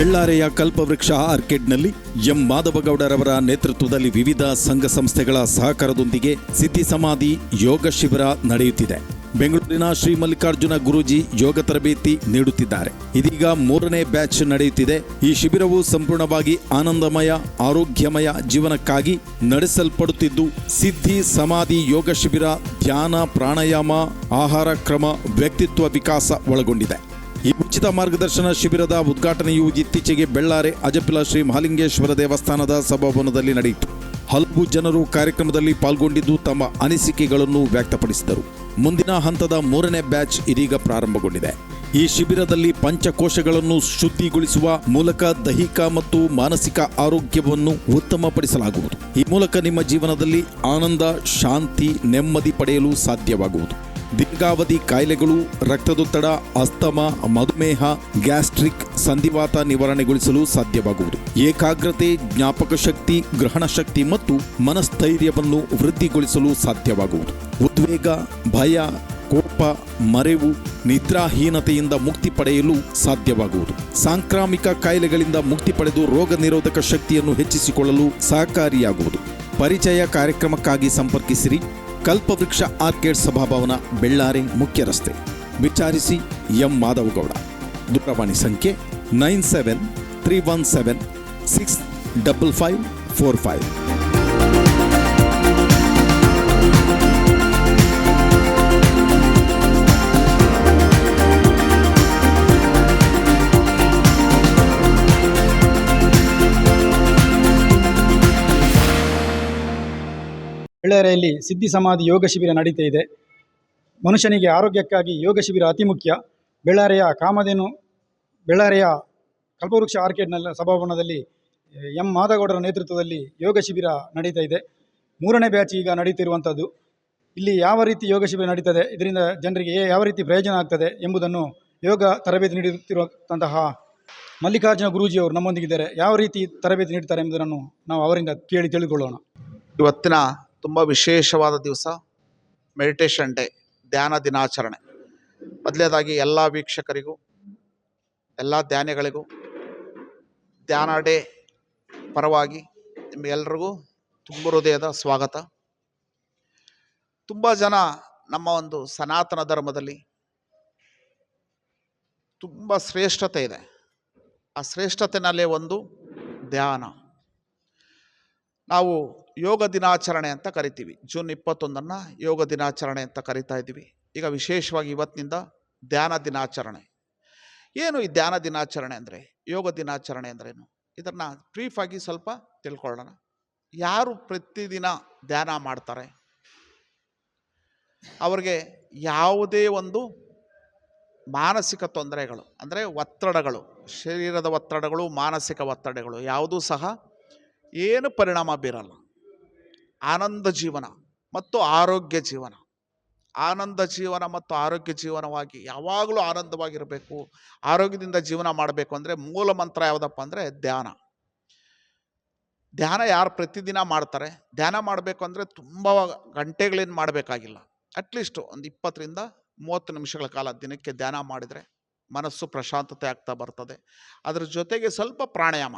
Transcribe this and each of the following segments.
ಬೆಳ್ಳಾರೆಯ ಕಲ್ಪವೃಕ್ಷ ಆರ್ಕಿಡ್ನಲ್ಲಿ ಎಂ ಮಾಧವಗೌಡರವರ ನೇತೃತ್ವದಲ್ಲಿ ವಿವಿಧ ಸಂಘ ಸಂಸ್ಥೆಗಳ ಸಹಕಾರದೊಂದಿಗೆ ಸಿದ್ಧಿ ಸಮಾಧಿ ಯೋಗ ಶಿಬಿರ ನಡೆಯುತ್ತಿದೆ. ಬೆಂಗಳೂರಿನ ಶ್ರೀ ಮಲ್ಲಿಕಾರ್ಜುನ ಗುರೂಜಿ ಯೋಗ ತರಬೇತಿ ನೀಡುತ್ತಿದ್ದಾರೆ. ಇದೀಗ ಮೂರನೇ ಬ್ಯಾಚ್ ನಡೆಯುತ್ತಿದೆ. ಈ ಶಿಬಿರವು ಸಂಪೂರ್ಣವಾಗಿ ಆನಂದಮಯ, ಆರೋಗ್ಯಮಯ ಜೀವನಕ್ಕಾಗಿ ನಡೆಸಲ್ಪಡುತ್ತಿದ್ದು, ಸಿದ್ಧಿ ಸಮಾಧಿ ಯೋಗ ಶಿಬಿರ, ಧ್ಯಾನ, ಪ್ರಾಣಾಯಾಮ, ಆಹಾರ ಕ್ರಮ, ವ್ಯಕ್ತಿತ್ವ ವಿಕಾಸ ಒಳಗೊಂಡಿದೆ. ಈ ಉಚಿತ ಮಾರ್ಗದರ್ಶನ ಶಿಬಿರದ ಉದ್ಘಾಟನೆಯು ಇತ್ತೀಚೆಗೆ ಬೆಳ್ಳಾರೆ, ಅಜಪಿಲ ಶ್ರೀ ಮಹಾಲಿಂಗೇಶ್ವರ ದೇವಸ್ಥಾನದ ಸಭಾಭವನದಲ್ಲಿ ನಡೆಯಿತು. ಹಲವು ಜನರು ಕಾರ್ಯಕ್ರಮದಲ್ಲಿ ಪಾಲ್ಗೊಂಡಿದ್ದು ತಮ್ಮ ಅನಿಸಿಕೆಗಳನ್ನು ವ್ಯಕ್ತಪಡಿಸಿದರು. ಮುಂದಿನ ಹಂತದ ಮೂರನೇ ಬ್ಯಾಚ್ ಇದೀಗ ಪ್ರಾರಂಭಗೊಂಡಿದೆ. ಈ ಶಿಬಿರದಲ್ಲಿ ಪಂಚಕೋಶಗಳನ್ನು ಶುದ್ಧಿಗೊಳಿಸುವ ಮೂಲಕ ದೈಹಿಕ ಮತ್ತು ಮಾನಸಿಕ ಆರೋಗ್ಯವನ್ನು ಉತ್ತಮಪಡಿಸಲಾಗುವುದು. ಈ ಮೂಲಕ ನಿಮ್ಮ ಜೀವನದಲ್ಲಿ ಆನಂದ, ಶಾಂತಿ, ನೆಮ್ಮದಿ ಪಡೆಯಲು ಸಾಧ್ಯವಾಗುವುದು. ದೀರ್ಘಾವಧಿ ಕಾಯಿಲೆಗಳು, ರಕ್ತದೊತ್ತಡ, ಅಸ್ತಮ, ಮಧುಮೇಹ, ಗ್ಯಾಸ್ಟ್ರಿಕ್ ಸಂಧಿವಾತ ನಿವಾರಣೆಗೊಳಿಸಲು ಸಾಧ್ಯವಾಗುವುದು. ಏಕಾಗ್ರತೆ, ಜ್ಞಾಪಕ ಶಕ್ತಿ, ಗ್ರಹಣ ಶಕ್ತಿ ಮತ್ತು ಮನಸ್ಥೈರ್ಯವನ್ನು ವೃದ್ಧಿಗೊಳಿಸಲು ಸಾಧ್ಯವಾಗುವುದು. ಉದ್ವೇಗ, ಭಯ, ಕೋಪ, ಮರೆವು, ನಿದ್ರಾಹೀನತೆಯಿಂದ ಮುಕ್ತಿ ಪಡೆಯಲು ಸಾಧ್ಯವಾಗುವುದು. ಸಾಂಕ್ರಾಮಿಕ ಕಾಯಿಲೆಗಳಿಂದ ಮುಕ್ತಿ ಪಡೆದು ರೋಗ ನಿರೋಧಕ ಶಕ್ತಿಯನ್ನು ಹೆಚ್ಚಿಸಿಕೊಳ್ಳಲು ಸಹಕಾರಿಯಾಗುವುದು. ಪರಿಚಯ ಕಾರ್ಯಕ್ರಮಕ್ಕಾಗಿ ಸಂಪರ್ಕಿಸಿರಿ. ಕಲ್ಪವೃಕ್ಷ ಆರ್ಕೇಡ್ ಸಭಾಭವನ ಬೆಳ್ಳಾರಿ ಮುಖ್ಯ ರಸ್ತೆ. ವಿಚಾರಿಸಿ ಎಂ ಮಾಧವಗೌಡ. ದೂರವಾಣಿ ಸಂಖ್ಯೆ nine seven three one seven six double five four five. ಬೆಳ್ಳಾರೆಯಲ್ಲಿ ಸಿದ್ಧಿ ಸಮಾಧಿ ಯೋಗ ಶಿಬಿರ ನಡೀತಾ ಇದೆ. ಮನುಷ್ಯನಿಗೆ ಆರೋಗ್ಯಕ್ಕಾಗಿ ಯೋಗ ಶಿಬಿರ ಅತಿ ಮುಖ್ಯ. ಬೆಳ್ಳಾರಿಯ ಕಾಮಧೇನು, ಬೆಳ್ಳಾರೆಯ ಕಲ್ಪವೃಕ್ಷ ಆರ್ಕೇಡ್ನಲ್ಲಿ ಸಭಾಭವನದಲ್ಲಿ ಎಂ. ಮಾದಗೌಡರ ನೇತೃತ್ವದಲ್ಲಿ ಯೋಗ ಶಿಬಿರ ನಡೀತಾ ಇದೆ. ಮೂರನೇ ಬ್ಯಾಚ್ ಈಗ ನಡೀತಿರುವಂಥದ್ದು ಇಲ್ಲಿ ಯಾವ ರೀತಿ ಯೋಗ ಶಿಬಿರ ನಡೀತದೆ, ಇದರಿಂದ ಜನರಿಗೆ ಯಾವ ರೀತಿ ಪ್ರಯೋಜನ ಆಗ್ತದೆ ಎಂಬುದನ್ನು ಯೋಗ ತರಬೇತಿ ನೀಡುತ್ತಿರುವಂತಹ ಮಲ್ಲಿಕಾರ್ಜುನ ಗುರೂಜಿಯವರು ನಮ್ಮೊಂದಿಗಿದ್ದಾರೆ. ಯಾವ ರೀತಿ ತರಬೇತಿ ನೀಡ್ತಾರೆ ಎಂಬುದನ್ನು ನಾವು ಅವರಿಂದ ಕೇಳಿ ತಿಳಿದುಕೊಳ್ಳೋಣ. ಇವತ್ತಿನ ತುಂಬ ವಿಶೇಷವಾದ ದಿವಸ ಮೆಡಿಟೇಷನ್ ಡೇ ಧ್ಯಾನ ದಿನಾಚರಣೆ. ಮೊದಲನೇದಾಗಿ ಎಲ್ಲ ವೀಕ್ಷಕರಿಗೂ, ಎಲ್ಲ ಧ್ಯಾನಿಗಳಿಗೂ ಧ್ಯಾನ ಡೇ ಪರವಾಗಿ ನಿಮಗೆಲ್ರಿಗೂ ತುಂಬ ಹೃದಯದ ಸ್ವಾಗತ. ತುಂಬ ಜನ ನಮ್ಮ ಒಂದು ಸನಾತನ ಧರ್ಮದಲ್ಲಿ ತುಂಬ ಶ್ರೇಷ್ಠತೆ ಇದೆ. ಆ ಶ್ರೇಷ್ಠತೆನಲ್ಲೇ ಒಂದು ಧ್ಯಾನ. ನಾವು ಯೋಗ ದಿನಾಚರಣೆ ಅಂತ ಕರಿತೀವಿ. ಜೂನ್ ಇಪ್ಪತ್ತೊಂದನ್ನು ಯೋಗ ದಿನಾಚರಣೆ ಅಂತ ಕರಿತಾ ಇದ್ದೀವಿ. ಈಗ ವಿಶೇಷವಾಗಿ ಇವತ್ತಿನಿಂದ ಧ್ಯಾನ ದಿನಾಚರಣೆ. ಏನು ಈ ಧ್ಯಾನ ದಿನಾಚರಣೆ ಅಂದರೆ? ಯೋಗ ದಿನಾಚರಣೆ ಅಂದ್ರೇನು? ಇದನ್ನು ಬ್ರೀಫಾಗಿ ಸ್ವಲ್ಪ ತಿಳ್ಕೊಳ್ಳೋಣ. ಯಾರು ಪ್ರತಿದಿನ ಧ್ಯಾನ ಮಾಡ್ತಾರೆ? ಅವ್ರಿಗೆ ಯಾವುದೇ ಒಂದು ಮಾನಸಿಕ ತೊಂದರೆಗಳು, ಅಂದರೆ ಒತ್ತಡಗಳು, ಶರೀರದ ಒತ್ತಡಗಳು, ಮಾನಸಿಕ ಒತ್ತಡಗಳು ಯಾವುದೂ ಸಹ ಏನು ಪರಿಣಾಮ ಬೀರಲ್ಲ. ಆನಂದ ಜೀವನ ಮತ್ತು ಆರೋಗ್ಯ ಜೀವನ. ಆನಂದ ಜೀವನ ಮತ್ತು ಆರೋಗ್ಯ ಜೀವನವಾಗಿ ಯಾವಾಗಲೂ ಆನಂದವಾಗಿರಬೇಕು. ಆರೋಗ್ಯದಿಂದ ಜೀವನ ಮಾಡಬೇಕು ಅಂದರೆ ಮೂಲ ಮಂತ್ರ ಯಾವುದಪ್ಪ ಅಂದರೆ ಧ್ಯಾನ. ಧ್ಯಾನ ಯಾರು ಪ್ರತಿದಿನ ಮಾಡ್ತಾರೆ? ಧ್ಯಾನ ಮಾಡಬೇಕು ಅಂದರೆ ತುಂಬ ಗಂಟೆಗಳೇನು ಮಾಡಬೇಕಾಗಿಲ್ಲ. ಅಟ್ಲೀಸ್ಟ್ ಒಂದು ಇಪ್ಪತ್ತರಿಂದ ಮೂವತ್ತು ನಿಮಿಷಗಳ ಕಾಲ ದಿನಕ್ಕೆ ಧ್ಯಾನ ಮಾಡಿದರೆ ಮನಸ್ಸು ಪ್ರಶಾಂತತೆ ಆಗ್ತಾ ಬರ್ತದೆ. ಅದರ ಜೊತೆಗೆ ಸ್ವಲ್ಪ ಪ್ರಾಣಾಯಾಮ.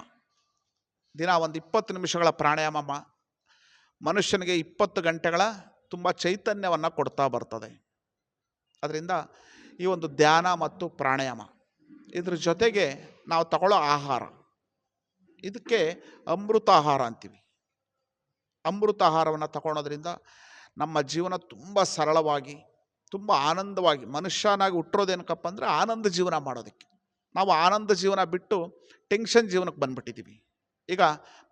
ದಿನ ಒಂದು ಇಪ್ಪತ್ತು ನಿಮಿಷಗಳ ಪ್ರಾಣಾಯಾಮ ಮನುಷ್ಯನಿಗೆ ಇಪ್ಪತ್ತು ಗಂಟೆಗಳ ತುಂಬ ಚೈತನ್ಯವನ್ನು ಕೊಡ್ತಾ ಬರ್ತದೆ. ಅದರಿಂದ ಈ ಒಂದು ಧ್ಯಾನ ಮತ್ತು ಪ್ರಾಣಾಯಾಮ ಇದ್ರ ಜೊತೆಗೆ ನಾವು ತಗೊಳ್ಳೋ ಆಹಾರ. ಇದಕ್ಕೆ ಅಮೃತ ಆಹಾರ ಅಂತೀವಿ. ಅಮೃತ ಆಹಾರವನ್ನು ತಗೊಳೋದ್ರಿಂದ ನಮ್ಮ ಜೀವನ ತುಂಬ ಸರಳವಾಗಿ, ತುಂಬ ಆನಂದವಾಗಿ, ಮನುಷ್ಯನಾಗಿ ಹುಟ್ಟಿರೋದೇನಕ್ಕಪ್ಪ ಅಂದರೆ ಆನಂದ ಜೀವನ ಮಾಡೋದಕ್ಕೆ. ನಾವು ಆನಂದ ಜೀವನ ಬಿಟ್ಟು ಟೆನ್ಷನ್ ಜೀವನಕ್ಕೆ ಬಂದ್ಬಿಟ್ಟಿದ್ದೀವಿ. ಈಗ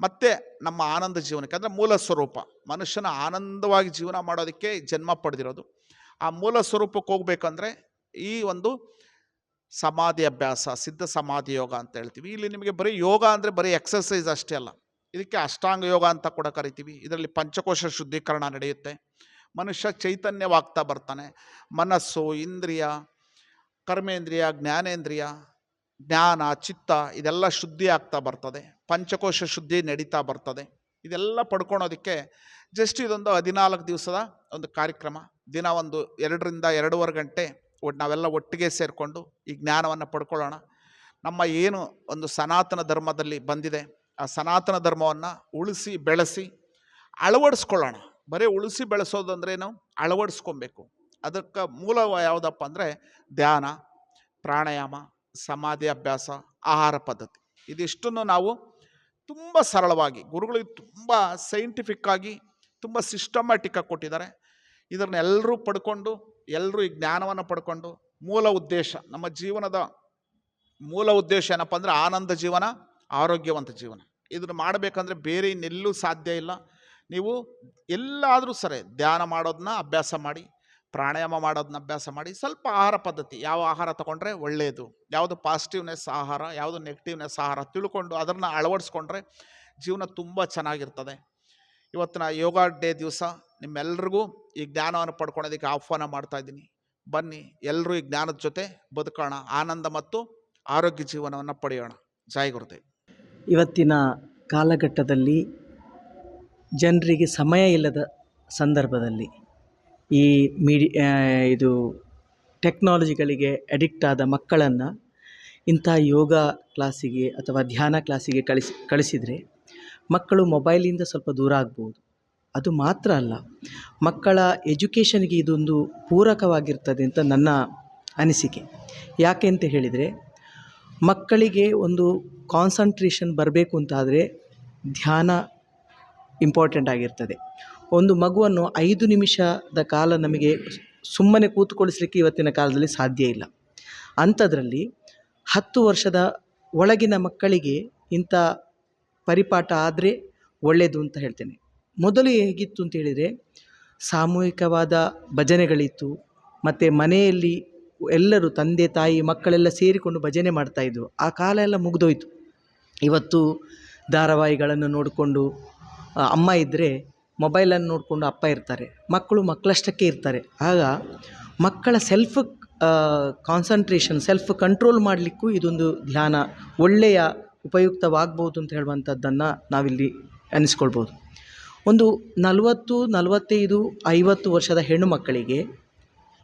ಮತ್ತೆ ನಮ್ಮ ಆನಂದ ಜೀವನಕ್ಕೆ ಅಂದರೆ ಮೂಲ ಸ್ವರೂಪ. ಮನುಷ್ಯನ ಆನಂದವಾಗಿ ಜೀವನ ಮಾಡೋದಕ್ಕೆ ಜನ್ಮ ಪಡೆದಿರೋದು. ಆ ಮೂಲ ಸ್ವರೂಪಕ್ಕೆ ಹೋಗ್ಬೇಕಂದ್ರೆ ಈ ಒಂದು ಸಮಾಧಿ ಅಭ್ಯಾಸ, ಸಿದ್ಧ ಸಮಾಧಿ ಯೋಗ ಅಂತ ಹೇಳ್ತೀವಿ. ಇಲ್ಲಿ ನಿಮಗೆ ಬರೀ ಯೋಗ ಅಂದರೆ ಬರೀ ಎಕ್ಸಸೈಸ್ ಅಷ್ಟೇ ಅಲ್ಲ. ಇದಕ್ಕೆ ಅಷ್ಟಾಂಗ ಯೋಗ ಅಂತ ಕೂಡ ಕರಿತೀವಿ. ಇದರಲ್ಲಿ ಪಂಚಕೋಶ ಶುದ್ಧೀಕರಣ ನಡೆಯುತ್ತೆ. ಮನುಷ್ಯ ಚೈತನ್ಯವಾಗ್ತಾ ಬರ್ತಾನೆ. ಮನಸ್ಸು, ಇಂದ್ರಿಯ, ಕರ್ಮೇಂದ್ರಿಯ, ಜ್ಞಾನೇಂದ್ರಿಯ, ಜ್ಞಾನ, ಚಿತ್ತ ಇದೆಲ್ಲ ಶುದ್ಧಿ ಆಗ್ತಾ ಬರ್ತದೆ. ಪಂಚಕೋಶ ಶುದ್ಧಿ ನಡೀತಾ ಬರ್ತದೆ. ಇದೆಲ್ಲ ಪಡ್ಕೊಳೋದಕ್ಕೆ ಜಸ್ಟ್ ಇದೊಂದು ಹದಿನಾಲ್ಕು ದಿವಸದ ಒಂದು ಕಾರ್ಯಕ್ರಮ. ದಿನ ಒಂದು ಎರಡರಿಂದ ಎರಡೂವರೆ ಗಂಟೆ ಒಟ್ಟು ನಾವೆಲ್ಲ ಒಟ್ಟಿಗೆ ಸೇರಿಕೊಂಡು ಈ ಜ್ಞಾನವನ್ನು ಪಡ್ಕೊಳ್ಳೋಣ. ನಮ್ಮ ಏನು ಒಂದು ಸನಾತನ ಧರ್ಮದಲ್ಲಿ ಬಂದಿದೆ, ಆ ಸನಾತನ ಧರ್ಮವನ್ನು ಉಳಿಸಿ ಬೆಳೆಸಿ ಅಳವಡಿಸ್ಕೊಳ್ಳೋಣ. ಬರೀ ಉಳಿಸಿ ಬೆಳೆಸೋದಂದ್ರೇನು ಅಳವಡಿಸ್ಕೊಬೇಕು. ಅದಕ್ಕೆ ಮೂಲ ಯಾವುದಪ್ಪ ಅಂದರೆ ಧ್ಯಾನ, ಪ್ರಾಣಾಯಾಮ, ಸಮಾಧಿ ಅಭ್ಯಾಸ, ಆಹಾರ ಪದ್ಧತಿ. ಇದಿಷ್ಟನ್ನು ನಾವು ತುಂಬ ಸರಳವಾಗಿ, ಗುರುಗಳಿಗೆ ತುಂಬ ಸೈಂಟಿಫಿಕ್ ಆಗಿ ತುಂಬ ಸಿಸ್ಟಮ್ಯಾಟಿಕ್ ಆಗಿ ಕೊಟ್ಟಿದ್ದಾರೆ. ಇದನ್ನ ಎಲ್ಲರೂ ಪಡ್ಕೊಂಡು ಎಲ್ಲರೂ ಈ ಜ್ಞಾನವನ್ನು ಪಡ್ಕೊಂಡು ಮೂಲ ಉದ್ದೇಶ, ನಮ್ಮ ಜೀವನದ ಮೂಲ ಉದ್ದೇಶ ಏನಪ್ಪ ಅಂದರೆ ಆನಂದ ಜೀವನ, ಆರೋಗ್ಯವಂತ ಜೀವನ. ಇದನ್ನು ಮಾಡಬೇಕಂದ್ರೆ ಬೇರೆ ಇನ್ನೆಲ್ಲೂ ಸಾಧ್ಯ ಇಲ್ಲ. ನೀವು ಎಲ್ಲಾದರೂ ಸರಿ, ಧ್ಯಾನ ಮಾಡೋದನ್ನ ಅಭ್ಯಾಸ ಮಾಡಿ ಪ್ರಾಣಾಯಾಮ ಮಾಡೋದನ್ನ ಅಭ್ಯಾಸ ಮಾಡಿ ಸ್ವಲ್ಪ ಆಹಾರ ಪದ್ಧತಿ, ಯಾವ ಆಹಾರ ತಗೊಂಡ್ರೆ ಒಳ್ಳೆಯದು ಯಾವುದು ಪಾಸಿಟಿವ್ನೆಸ್ ಆಹಾರ, ಯಾವುದು ನೆಗೆಟಿವ್ನೆಸ್ ಆಹಾರ ತಿಳ್ಕೊಂಡು ಅದನ್ನು ಅಳವಡಿಸ್ಕೊಂಡ್ರೆ ಜೀವನ ತುಂಬ ಚೆನ್ನಾಗಿರ್ತದೆ. ಇವತ್ತಿನ ಯೋಗ ಡೇ ದಿವಸ ನಿಮ್ಮೆಲ್ರಿಗೂ ಈ ಜ್ಞಾನವನ್ನು ಪಡ್ಕೊಳೋದಕ್ಕೆ ಆಹ್ವಾನ ಮಾಡ್ತಾ ಇದ್ದೀನಿ. ಬನ್ನಿ ಎಲ್ಲರೂ ಈ ಜ್ಞಾನದ ಜೊತೆ ಬದುಕೋಣ, ಆನಂದ ಮತ್ತು ಆರೋಗ್ಯ ಜೀವನವನ್ನು ಪಡೆಯೋಣ. ಜೈ ಗುರುದೇವ್. ಇವತ್ತಿನ ಕಾಲಘಟ್ಟದಲ್ಲಿ ಜನರಿಗೆ ಸಮಯ ಇಲ್ಲದ ಸಂದರ್ಭದಲ್ಲಿ ಈ ಮೀಡಿ ಇದು ಟೆಕ್ನಾಲಜಿಗಳಿಗೆ ಅಡಿಕ್ಟ್ ಆದ ಮಕ್ಕಳನ್ನು ಇಂಥ ಯೋಗ ಕ್ಲಾಸಿಗೆ ಅಥವಾ ಧ್ಯಾನ ಕ್ಲಾಸಿಗೆ ಕಳಿಸಿ, ಕಳಿಸಿದರೆ ಮಕ್ಕಳು ಮೊಬೈಲಿಂದ ಸ್ವಲ್ಪ ದೂರ ಆಗ್ಬೋದು. ಅದು ಮಾತ್ರ ಅಲ್ಲ, ಮಕ್ಕಳ ಎಜುಕೇಷನ್ಗೆ ಇದೊಂದು ಪೂರಕವಾಗಿರ್ತದೆ ಅಂತ ನನ್ನ ಅನಿಸಿಕೆ. ಯಾಕೆ ಅಂತ ಹೇಳಿದರೆ, ಮಕ್ಕಳಿಗೆ ಒಂದು ಕಾನ್ಸಂಟ್ರೇಷನ್ ಬರಬೇಕು ಅಂತಾದರೆ ಧ್ಯಾನ ಇಂಪಾರ್ಟೆಂಟ್ ಆಗಿರ್ತದೆ. ಒಂದು ಮಗುವನ್ನು ಐದು ನಿಮಿಷದ ಕಾಲ ನಮಗೆ ಸುಮ್ಮನೆ ಕೂತ್ಕೊಳಿಸ್ಲಿಕ್ಕೆ ಇವತ್ತಿನ ಕಾಲದಲ್ಲಿ ಸಾಧ್ಯ ಇಲ್ಲ. ಅಂಥದ್ರಲ್ಲಿ ಹತ್ತು ವರ್ಷದ ಒಳಗಿನ ಮಕ್ಕಳಿಗೆ ಇಂಥ ಪರಿಪಾಠ ಆದರೆ ಒಳ್ಳೆಯದು ಅಂತ ಹೇಳ್ತೇನೆ. ಮೊದಲು ಹೇಗಿತ್ತು ಅಂತ ಹೇಳಿದರೆ ಸಾಮೂಹಿಕವಾದ ಭಜನೆಗಳಿತ್ತು. ಮತ್ತು ಮನೆಯಲ್ಲಿ ಎಲ್ಲರೂ ತಂದೆ, ತಾಯಿ, ಮಕ್ಕಳೆಲ್ಲ ಸೇರಿಕೊಂಡು ಭಜನೆ ಮಾಡ್ತಾಯಿದ್ರು ಆ ಕಾಲ ಎಲ್ಲ ಮುಗಿದೋಯ್ತು. ಇವತ್ತು ಧಾರಾವಾಹಿಗಳನ್ನು ನೋಡಿಕೊಂಡು ಅಮ್ಮ ಇದ್ದರೆ ಮೊಬೈಲನ್ನು ನೋಡಿಕೊಂಡು ಅಪ್ಪ ಇರ್ತಾರೆ, ಮಕ್ಕಳು ಮಕ್ಕಳಷ್ಟಕ್ಕೆ ಇರ್ತಾರೆ. ಆಗ ಮಕ್ಕಳ ಸೆಲ್ಫ್ ಕಾನ್ಸಂಟ್ರೇಷನ್ ಸೆಲ್ಫ್ ಕಂಟ್ರೋಲ್ ಮಾಡಲಿಕ್ಕೂ ಇದೊಂದು ಧ್ಯಾನ, ಒಳ್ಳೆಯ ಉಪಯುಕ್ತವಾಗ್ಬೋದು ಅಂತ ಹೇಳುವಂಥದ್ದನ್ನು ನಾವಿಲ್ಲಿ ಅನಿಸ್ಕೊಳ್ಬೋದು ಒಂದು ನಲವತ್ತು, ನಲವತ್ತೈದು, ಐವತ್ತು ವರ್ಷದ ಹೆಣ್ಣು ಮಕ್ಕಳಿಗೆ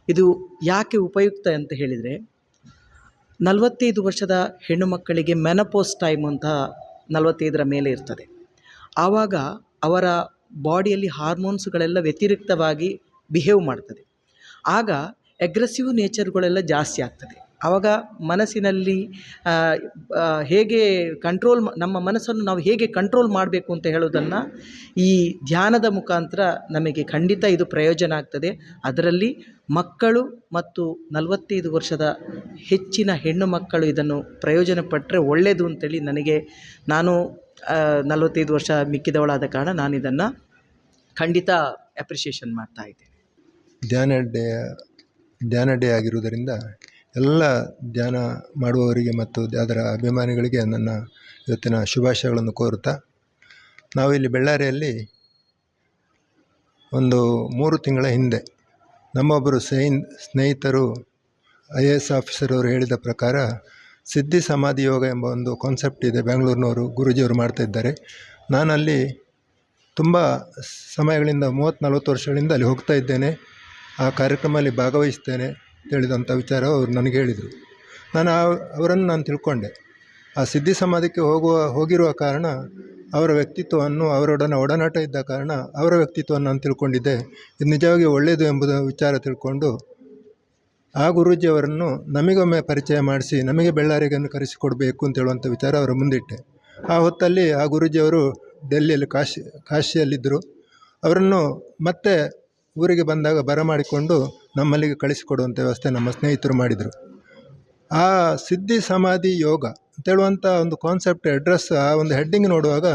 ಇದು ಯಾಕೆ ಉಪಯುಕ್ತ ಅಂತ ಹೇಳಿದರೆ, ನಲವತ್ತೈದು ವರ್ಷದ ಹೆಣ್ಣು ಮಕ್ಕಳಿಗೆ ಮೆನಪೋಸ್ ಟೈಮ್ ಅಂತ ನಲವತ್ತೈದರ ಮೇಲೆ ಇರ್ತದೆ. ಆವಾಗ ಅವರ ಬಾಡಿಯಲ್ಲಿ ಹಾರ್ಮೋನ್ಸ್ಗಳೆಲ್ಲ ವ್ಯತಿರಿಕ್ತವಾಗಿ ಬಿಹೇವ್ ಮಾಡ್ತದೆ. ಆಗ ಎಗ್ರೆಸಿವ್ ನೇಚರ್ಗಳೆಲ್ಲ ಜಾಸ್ತಿ ಆಗ್ತದೆ. ಆವಾಗ ಮನಸ್ಸಿನಲ್ಲಿ ಹೇಗೆ ಕಂಟ್ರೋಲ್ ನಮ್ಮ ಮನಸ್ಸನ್ನು ನಾವು ಹೇಗೆ ಕಂಟ್ರೋಲ್ ಮಾಡಬೇಕು ಅಂತ ಹೇಳೋದನ್ನು ಈ ಧ್ಯಾನದ ಮುಖಾಂತರ ನಮಗೆ ಖಂಡಿತ ಇದು ಪ್ರಯೋಜನ ಆಗ್ತದೆ. ಅದರಲ್ಲಿ ಮಕ್ಕಳು ಮತ್ತು ನಲವತ್ತೈದು ವರ್ಷದ ಹೆಚ್ಚಿನ ಹೆಣ್ಣು ಮಕ್ಕಳು ಇದನ್ನು ಪ್ರಯೋಜನ ಪಟ್ಟರೆ ಒಳ್ಳೆಯದು ಅಂತೇಳಿ ನನಗೆ ನಾನು ನಲವತ್ತೈದು ವರ್ಷ ಮಿಕ್ಕಿದವಳಾದ ಕಾರಣ ನಾನು ಇದನ್ನು ಖಂಡಿತ ಅಪ್ರಿಷಿಯೇಷನ್ ಮಾಡ್ತಾ ಇದ್ದೇನೆ. ಧ್ಯಾನ ಡೇ ಧ್ಯಾನ ಡೇ ಆಗಿರುವುದರಿಂದ ಎಲ್ಲ ಧ್ಯಾನ ಮಾಡುವವರಿಗೆ ಮತ್ತು ಅದರ ಅಭಿಮಾನಿಗಳಿಗೆ ನನ್ನ ಇವತ್ತಿನ ಶುಭಾಶಯಗಳನ್ನು ಕೋರುತ್ತಾ, ನಾವಿಲ್ಲಿ ಬಳ್ಳಾರಿಯಲ್ಲಿ ಒಂದು ಮೂರು ತಿಂಗಳ ಹಿಂದೆ ನಮ್ಮೊಬ್ಬರು ಸೈನ್ ಸ್ನೇಹಿತರು ಐ ಎ ಎಸ್ ಆಫೀಸರ್ ಅವರು ಹೇಳಿದ ಪ್ರಕಾರ ಸಿದ್ಧಿ ಸಮಾಧಿ ಯೋಗ ಎಂಬ ಒಂದು ಕಾನ್ಸೆಪ್ಟ್ ಇದೆ ಬೆಂಗಳೂರಿನವರು, ಗುರುಜಿಯವರು ಮಾಡ್ತಾ ಇದ್ದಾರೆ. ನಾನಲ್ಲಿ ತುಂಬ ಸಮಯಗಳಿಂದ ಮೂವತ್ತು ನಲವತ್ತು ವರ್ಷಗಳಿಂದ ಅಲ್ಲಿ ಹೋಗ್ತಾ ಇದ್ದೇನೆ. ಆ ಕಾರ್ಯಕ್ರಮದಲ್ಲಿ ಭಾಗವಹಿಸ್ತೇನೆ ತಿಳಿದಂಥ ವಿಚಾರ ಅವರು ನನಗೆ ಹೇಳಿದರು. ನಾನು ಅವರನ್ನು ನಾನು ತಿಳ್ಕೊಂಡೆ. ಆ ಸಿದ್ಧಿ ಸಮಾಧಿಗೆ ಹೋಗುವ, ಹೋಗಿರುವ ಕಾರಣ ಅವರ ವ್ಯಕ್ತಿತ್ವವನ್ನು, ಅವರೊಡನೆ ಒಡನಾಟ ಇದ್ದ ಕಾರಣ ಅವರ ವ್ಯಕ್ತಿತ್ವವನ್ನು ನಾನು ತಿಳ್ಕೊಂಡಿದ್ದೆ. ಇದು ನಿಜವಾಗಿ ಒಳ್ಳೆಯದು ಎಂಬುದು ವಿಚಾರ ತಿಳ್ಕೊಂಡು ಆ ಗುರೂಜಿಯವರನ್ನು ನಮಗೊಮ್ಮೆ ಪರಿಚಯ ಮಾಡಿಸಿ ನಮಗೆ ಬೆಳ್ಳಾರಿಗನ್ನು ಕರೆಸಿಕೊಡಬೇಕು ಅಂತ ಹೇಳುವಂಥ ವಿಚಾರ ಅವರ ಮುಂದಿಟ್ಟೆ. ಆ ಹೊತ್ತಲ್ಲಿ ಆ ಗುರೂಜಿಯವರು ಡೆಲ್ಲಿಯಲ್ಲಿ ಕಾಶಿ, ಕಾಶಿಯಲ್ಲಿದ್ದರು. ಅವರನ್ನು ಮತ್ತೆ ಊರಿಗೆ ಬಂದಾಗ ಬರಮಾಡಿಕೊಂಡು ನಮ್ಮಲ್ಲಿಗೆ ಕಳಿಸಿಕೊಡುವಂಥ ವ್ಯವಸ್ಥೆ ನಮ್ಮ ಸ್ನೇಹಿತರು ಮಾಡಿದರು. ಆ ಸಿದ್ಧಿ ಸಮಾಧಿ ಯೋಗ ಅಂತೇಳುವಂಥ ಒಂದು ಕಾನ್ಸೆಪ್ಟ್ ಅಡ್ರೆಸ್ ಆ ಒಂದು ಹೆಡ್ಡಿಂಗ್ ನೋಡುವಾಗ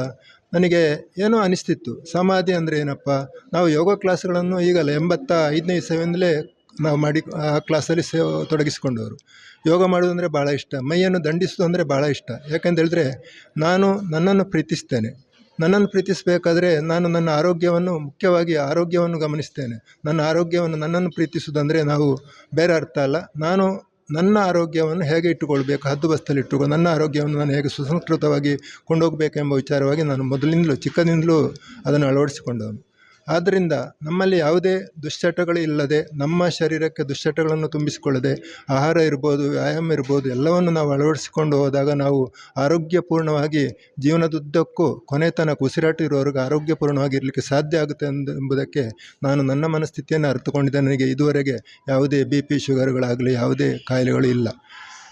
ನನಗೆ ಏನೋ ಅನಿಸ್ತಿತ್ತು. ಸಮಾಧಿ ಅಂದರೆ ಏನಪ್ಪ? ನಾವು ಯೋಗ ಕ್ಲಾಸ್ಗಳನ್ನು ಈಗಲ್ಲ ಎಂಬತ್ತ ಐದನೇ ಇಸವಿಯಿಂದಲೇ ನಾವು ಮಾಡಿ, ಆ ಕ್ಲಾಸಲ್ಲಿ ಸೇ, ತೊಡಗಿಸಿಕೊಂಡವರು. ಯೋಗ ಮಾಡೋದಂದರೆ ಭಾಳ ಇಷ್ಟ. ಮೈಯನ್ನು ದಂಡಿಸೋದು ಅಂದರೆ ಭಾಳ ಇಷ್ಟ. ಯಾಕೆಂತ ಹೇಳಿದ್ರೆ, ನಾನು ನನ್ನನ್ನು ಪ್ರೀತಿಸ್ತೇನೆ. ನನ್ನನ್ನು ಪ್ರೀತಿಸಬೇಕಾದ್ರೆ ನಾನು ನನ್ನ ಆರೋಗ್ಯವನ್ನು, ಮುಖ್ಯವಾಗಿ ಆರೋಗ್ಯವನ್ನು ಗಮನಿಸ್ತೇನೆ. ನನ್ನ ಆರೋಗ್ಯವನ್ನು ನನ್ನನ್ನು ಪ್ರೀತಿಸೋದಂದರೆ ನಾವು, ಬೇರೆ ಅರ್ಥ ಅಲ್ಲ. ನಾನು ನನ್ನ ಆರೋಗ್ಯವನ್ನು ಹೇಗೆ ಇಟ್ಟುಕೊಳ್ಬೇಕು? ಹದ್ದುಬಸ್ತಲ್ಲಿ ಇಟ್ಟುಕೊ, ನನ್ನ ಆರೋಗ್ಯವನ್ನು ನಾನು ಹೇಗೆ ಸುಸಂಸ್ಕೃತವಾಗಿ ಕೊಂಡೋಗಬೇಕೆಂಬ ವಿಚಾರವಾಗಿ ನಾನು ಮೊದಲಿಂದಲೂ ಚಿಕ್ಕದಿಂದಲೂ ಅದನ್ನು ಅಳವಡಿಸಿಕೊಂಡವನು. ಆದ್ದರಿಂದ ನಮ್ಮಲ್ಲಿ ಯಾವುದೇ ದುಶ್ಚಟಗಳು ಇಲ್ಲದೆ, ನಮ್ಮ ಶರೀರಕ್ಕೆ ದುಶ್ಚಟಗಳನ್ನು ತುಂಬಿಸಿಕೊಳ್ಳದೆ, ಆಹಾರ ಇರ್ಬೋದು, ವ್ಯಾಯಾಮ ಇರ್ಬೋದು, ಎಲ್ಲವನ್ನು ನಾವು ಅಳವಡಿಸಿಕೊಂಡು ಹೋದಾಗ ನಾವು ಆರೋಗ್ಯಪೂರ್ಣವಾಗಿ ಜೀವನದುದ್ದಕ್ಕೂ ಕೊನೆ ತನಕ ಉಸಿರಾಟ ಇರುವವರೆಗೆ ಆರೋಗ್ಯಪೂರ್ಣವಾಗಿ ಇರಲಿಕ್ಕೆ ಸಾಧ್ಯ ಆಗುತ್ತೆ ಎಂಬುದಕ್ಕೆ ನಾನು ನನ್ನ ಮನಸ್ಥಿತಿಯನ್ನು ಅರ್ಥಕೊಂಡಿದ್ದೆ ನನಗೆ ಇದುವರೆಗೆ ಯಾವುದೇ ಬಿ ಪಿ ಶುಗರ್ಗಳಾಗಲಿ, ಯಾವುದೇ ಕಾಯಿಲೆಗಳು ಇಲ್ಲ.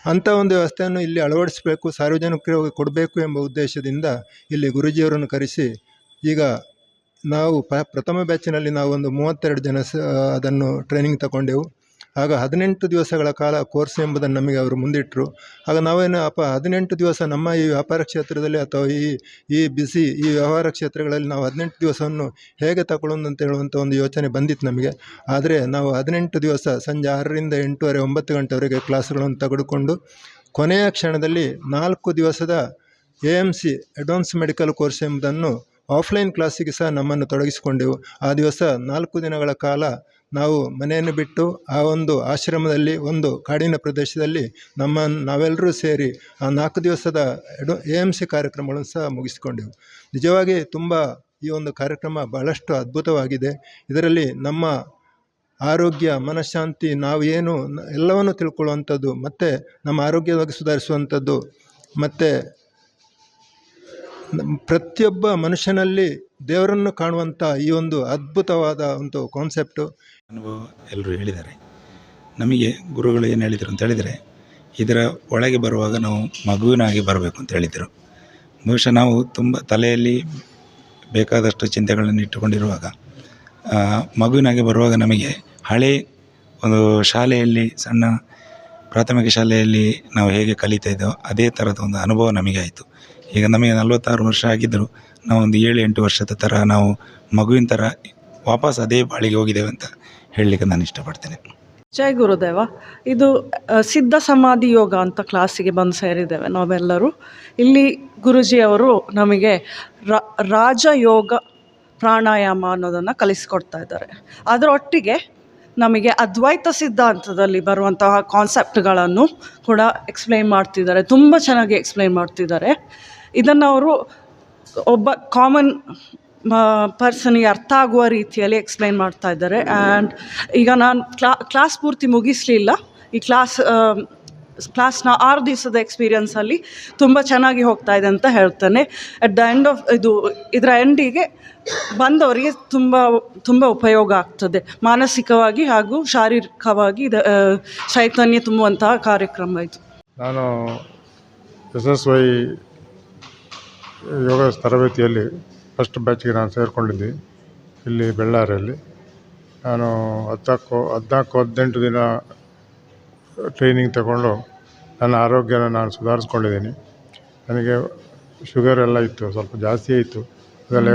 ಅಂಥ ಒಂದು ವ್ಯವಸ್ಥೆಯನ್ನು ಇಲ್ಲಿ ಅಳವಡಿಸಬೇಕು, ಸಾರ್ವಜನಿಕರಿಗೆ ಕೊಡಬೇಕು ಎಂಬ ಉದ್ದೇಶದಿಂದ ಇಲ್ಲಿ ಗುರೂಜಿಯವರನ್ನು ಕರೆಸಿ ಈಗ ನಾವು ಪ, ಪ್ರಥಮ ಬ್ಯಾಚಿನಲ್ಲಿ ನಾವು ಒಂದು ಮೂವತ್ತೆರಡು ಜನ ಸ ಅದನ್ನು ಟ್ರೈನಿಂಗ್ ತಗೊಂಡೆವು. ಆಗ ಹದಿನೆಂಟು ದಿವಸಗಳ ಕಾಲ ಕೋರ್ಸ್ ಎಂಬುದನ್ನು ನಮಗೆ ಅವರು ಮುಂದಿಟ್ಟರು ಆಗ ನಾವೇನು, ಅಪ್ಪ, ಹದಿನೆಂಟು ದಿವಸ ನಮ್ಮ ಈ ವ್ಯಾಪಾರ ಕ್ಷೇತ್ರದಲ್ಲಿ ಅಥವಾ ಈ ಈ ಬಿಸಿ ಈ ವ್ಯವಹಾರ ಕ್ಷೇತ್ರಗಳಲ್ಲಿ ನಾವು ಹದಿನೆಂಟು ದಿವಸವನ್ನು ಹೇಗೆ ತಗೊಳ್ಳೋದು ಅಂತ ಹೇಳುವಂಥ ಒಂದು ಯೋಚನೆ ಬಂದಿತ್ತು ನಮಗೆ. ಆದರೆ ನಾವು ಹದಿನೆಂಟು ದಿವಸ ಸಂಜೆ ಆರರಿಂದ ಎಂಟೂವರೆ, ಒಂಬತ್ತು ಗಂಟೆವರೆಗೆ ಕ್ಲಾಸ್ಗಳನ್ನು ತೆಗೆದುಕೊಂಡು ಕೊನೆಯ ಕ್ಷಣದಲ್ಲಿ ನಾಲ್ಕು ದಿವಸದ A M C advance medical course ಎಂಬುದನ್ನು ಆಫ್ಲೈನ್ ಕ್ಲಾಸಿಗೆ ಸಹ ನಮ್ಮನ್ನು ತೊಡಗಿಸಿಕೊಂಡೆವು. ಆ ದಿವಸ ನಾಲ್ಕು ದಿನಗಳ ಕಾಲ ನಾವು ಮನೆಯನ್ನು ಬಿಟ್ಟು ಆ ಒಂದು ಆಶ್ರಮದಲ್ಲಿ, ಒಂದು ಕಾಡಿನ ಪ್ರದೇಶದಲ್ಲಿ ನಮ್ಮ ನಾವೆಲ್ಲರೂ ಸೇರಿ ಆ ನಾಲ್ಕು ದಿವಸದ ಎಡು, ಎ ಎಂ ಸಿ ಕಾರ್ಯಕ್ರಮಗಳನ್ನು ಸಹ ಮುಗಿಸಿಕೊಂಡೆವು. ನಿಜವಾಗಿ ತುಂಬ ಈ ಒಂದು ಕಾರ್ಯಕ್ರಮ ಬಹಳಷ್ಟು ಅದ್ಭುತವಾಗಿದೆ. ಇದರಲ್ಲಿ ನಮ್ಮ ಆರೋಗ್ಯ, ಮನಃಶಾಂತಿ, ನಾವು ಏನು ಎಲ್ಲವನ್ನು ತಿಳ್ಕೊಳ್ಳುವಂಥದ್ದು, ಮತ್ತು ನಮ್ಮ ಆರೋಗ್ಯವಾಗಿ ಸುಧಾರಿಸುವಂಥದ್ದು, ಮತ್ತು ಪ್ರತಿಯೊಬ್ಬ ಮನುಷ್ಯನಲ್ಲಿ ದೇವರನ್ನು ಕಾಣುವಂಥ ಈ ಒಂದು ಅದ್ಭುತವಾದ ಒಂದು ಕಾನ್ಸೆಪ್ಟು ಅನುಭವ ಎಲ್ಲರೂ ಹೇಳಿದ್ದಾರೆ. ನಮಗೆ ಗುರುಗಳು ಏನು ಹೇಳಿದರು ಅಂತ ಹೇಳಿದರೆ, ಇದರ ಒಳಗೆ ಬರುವಾಗ ನಾವು ಮಗುವಿನಾಗಿ ಬರಬೇಕು ಅಂತ ಹೇಳಿದರು. ಬಹುಶಃ ನಾವು ತುಂಬ ತಲೆಯಲ್ಲಿ ಬೇಕಾದಷ್ಟು ಚಿಂತೆಗಳನ್ನು ಇಟ್ಟುಕೊಂಡಿರುವಾಗ ಮಗುವಿನಾಗೆ ಬರುವಾಗ ನಮಗೆ ಹಳೆ ಒಂದು ಶಾಲೆಯಲ್ಲಿ, ಸಣ್ಣ ಪ್ರಾಥಮಿಕ ಶಾಲೆಯಲ್ಲಿ ನಾವು ಹೇಗೆ ಕಲಿತಾ ಇದ್ದೋ ಅದೇ ಥರದ ಒಂದು ಅನುಭವ ನಮಗೆ ಆಯಿತು ಈಗ ನಮಗೆ ನಲವತ್ತಾರು ವರ್ಷ ಆಗಿದ್ದರು ನಾವು ಒಂದು ಏಳು ಎಂಟು ವರ್ಷದ ಥರ ನಾವು ಮಗುವಿನ ಥರ ವಾಪಸ್ ಅದೇ ಬಾಳಿಗೆ ಹೋಗಿದ್ದೇವೆ ಅಂತ ಹೇಳಲಿಕ್ಕೆ ನಾನು ಇಷ್ಟಪಡ್ತೇನೆ. ಜೈ ಗುರುದೇವ. ಇದು ಸಿದ್ಧ ಸಮಾಧಿ ಯೋಗ ಅಂತ ಕ್ಲಾಸಿಗೆ ಬಂದು ಸೇರಿದ್ದೇವೆ ನಾವೆಲ್ಲರೂ. ಇಲ್ಲಿ ಗುರುಜಿಯವರು ನಮಗೆ ರಾಜ ರಾಜಯೋಗ ಪ್ರಾಣಾಯಾಮ ಅನ್ನೋದನ್ನು ಕಲಿಸಿಕೊಡ್ತಾ ಇದ್ದಾರೆ. ಅದರೊಟ್ಟಿಗೆ ನಮಗೆ ಅದ್ವೈತ ಸಿದ್ಧಾಂತದಲ್ಲಿ ಬರುವಂತಹ ಕಾನ್ಸೆಪ್ಟ್ಗಳನ್ನು ಕೂಡ ಎಕ್ಸ್ಪ್ಲೈನ್ ಮಾಡ್ತಿದ್ದಾರೆ. ತುಂಬ ಚೆನ್ನಾಗಿ ಎಕ್ಸ್ಪ್ಲೈನ್ ಮಾಡ್ತಿದ್ದಾರೆ. ಇದನ್ನು ಅವರು ಒಬ್ಬ ಕಾಮನ್ ಪರ್ಸನಿಗೆ ಅರ್ಥ ಆಗುವ ರೀತಿಯಲ್ಲಿ ಎಕ್ಸ್ಪ್ಲೈನ್ ಮಾಡ್ತಾ ಇದ್ದಾರೆ. ಆ್ಯಂಡ್ ಈಗ ನಾನು ಕ್ಲಾ ಕ್ಲಾಸ್ ಪೂರ್ತಿ ಮುಗಿಸಲಿಲ್ಲ. ಈ ಕ್ಲಾಸ್ ಕ್ಲಾಸ್ನ ಆರು ದಿವಸದ ಎಕ್ಸ್ಪೀರಿಯನ್ಸಲ್ಲಿ ತುಂಬ ಚೆನ್ನಾಗಿ ಹೋಗ್ತಾ ಇದೆ ಅಂತ ಹೇಳ್ತೇನೆ. ಅಟ್ ದ ಎಂಡ್ ಆಫ್ ಇದು, ಇದರ ಎಂಡಿಗೆ ಬಂದವರಿಗೆ ತುಂಬ ತುಂಬ ಉಪಯೋಗ ಆಗ್ತದೆ. ಮಾನಸಿಕವಾಗಿ ಹಾಗೂ ಶಾರೀರಿಕವಾಗಿ ಇದು ಚೈತನ್ಯ ತುಂಬುವಂತಹ ಕಾರ್ಯಕ್ರಮ ಇದು. ನಾನು ಎಸ್ ವೈ ಯೋಗ ತರಬೇತಿಯಲ್ಲಿ ಫಸ್ಟ್ ಬ್ಯಾಚಿಗೆ ನಾನು ಸೇರಿಕೊಂಡಿದ್ದೆ. ಇಲ್ಲಿ ಬೆಳ್ಳಾರಿಯಲ್ಲಿ ನಾನು ಹದಿನಾಲ್ಕು ಹದಿನಾಲ್ಕು, ಹದಿನೆಂಟು ದಿನ ಟ್ರೈನಿಂಗ್ ತಗೊಂಡು ನನ್ನ ಆರೋಗ್ಯನ ನಾನು ಸುಧಾರಿಸ್ಕೊಂಡಿದ್ದೀನಿ. ನನಗೆ ಶುಗರ್ ಎಲ್ಲ ಇತ್ತು, ಸ್ವಲ್ಪ ಜಾಸ್ತಿಯೇ ಇತ್ತು ಅದೆಲ್ಲ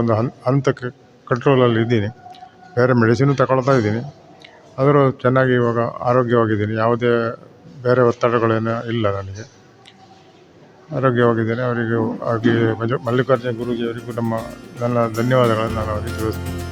ಒಂದು ಹನ್, ಹಂತಕ್ಕೆ ಕಂಟ್ರೋಲಲ್ಲಿ ಇದ್ದೀನಿ. ಬೇರೆ ಮೆಡಿಸಿನ್ ತಗೊಳ್ತಾ ಇದ್ದೀನಿ. ಆದರೂ ಚೆನ್ನಾಗಿ ಇವಾಗ ಆರೋಗ್ಯವಾಗಿದ್ದೀನಿ. ಯಾವುದೇ ಬೇರೆ ಒತ್ತಡಗಳೇನು ಇಲ್ಲ ನನಗೆ. ಆರೋಗ್ಯವಾಗಿದ್ದೇನೆ ಅವರಿಗೂ ಹಾಗೆ ಮಲ್ಲಿಕಾರ್ಜುನ ಗುರೂಜಿಯವರಿಗೂ ನಮ್ಮ ನನ್ನ ಧನ್ಯವಾದಗಳನ್ನು ನಾನು ಅವರಿಗೆ ತಿಳಿಸ್ತೀನಿ.